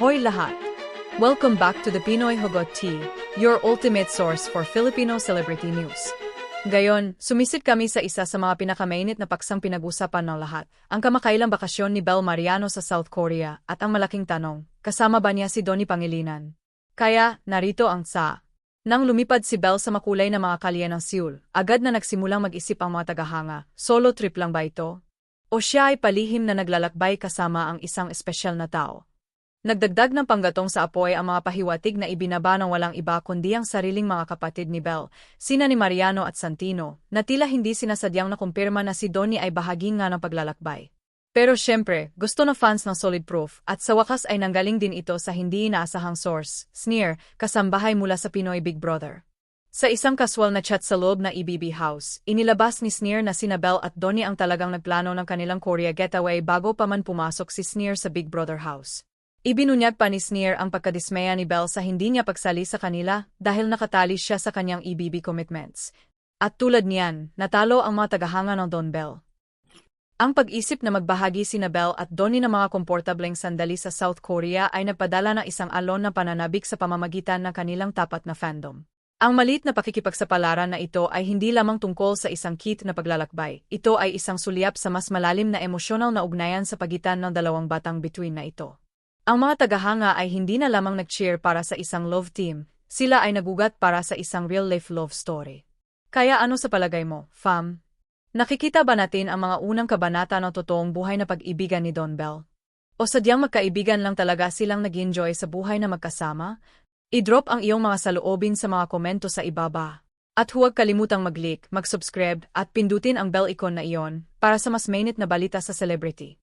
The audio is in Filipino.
Hoy lahat! Welcome back to the Pinoy Hugot Tea, your ultimate source for Filipino celebrity news. Gayon, sumisid kami sa isa sa mga pinakamainit na paksang pinag-usapan ng lahat, ang kamakailang bakasyon ni Bel Mariano sa South Korea at ang malaking tanong, kasama ba niya si Donnie Pangilinan? Kaya, narito ang sa. Nang lumipad si Bel sa makulay na mga kalye ng Seoul, agad na nagsimulang mag-isip ang mga tagahanga, solo trip lang ba ito? O siya ay palihim na naglalakbay kasama ang isang espesyal na tao. Nagdagdag ng panggatong sa apoy ang mga pahiwatig na ibinaba ng walang iba kundi ang sariling mga kapatid ni Bell, sina ni Mariano at Santino, na tila hindi sinasadyang nakumpirma na si Donnie ay bahagi nga ng paglalakbay. Pero syempre, gusto ng fans ng solid proof at sa wakas ay nanggaling din ito sa hindi inaasahang source, Sneer, kasambahay mula sa Pinoy Big Brother. Sa isang kaswal na chat sa loob na EBB House, inilabas ni Sneer na sina Bell at Donnie ang talagang nagplano ng kanilang Korea getaway bago pa man pumasok si Sneer sa Big Brother House. Ibinunyag pa ni Sneer ang pagkadismaya ni Bell sa hindi niya pagsali sa kanila dahil nakatali siya sa kanyang EBB commitments. At tulad niyan, natalo ang mga tagahanga ng Don Bell. Ang pag-isip na magbahagi sina Bell at Donnie ng mga komportableng sandali sa South Korea ay nagpadala ng isang alon na pananabik sa pamamagitan ng kanilang tapat na fandom. Ang malit na pakikipagsapalaran na ito ay hindi lamang tungkol sa isang kit na paglalakbay. Ito ay isang sulyap sa mas malalim na emosyonal na ugnayan sa pagitan ng dalawang batang between na ito. Ang mga tagahanga ay hindi na lamang nag-cheer para sa isang love team, sila ay nagugat para sa isang real-life love story. Kaya ano sa palagay mo, fam? Nakikita ba natin ang mga unang kabanata ng totoong buhay na pag-ibigan ni Don Bell? O sadyang magkaibigan lang talaga silang nag-enjoy sa buhay na magkasama? I-drop ang iyong mga saloobin sa mga komento sa ibaba. At huwag kalimutang mag-like, mag-subscribe at pindutin ang bell icon na iyon para sa mas mainit na balita sa celebrity.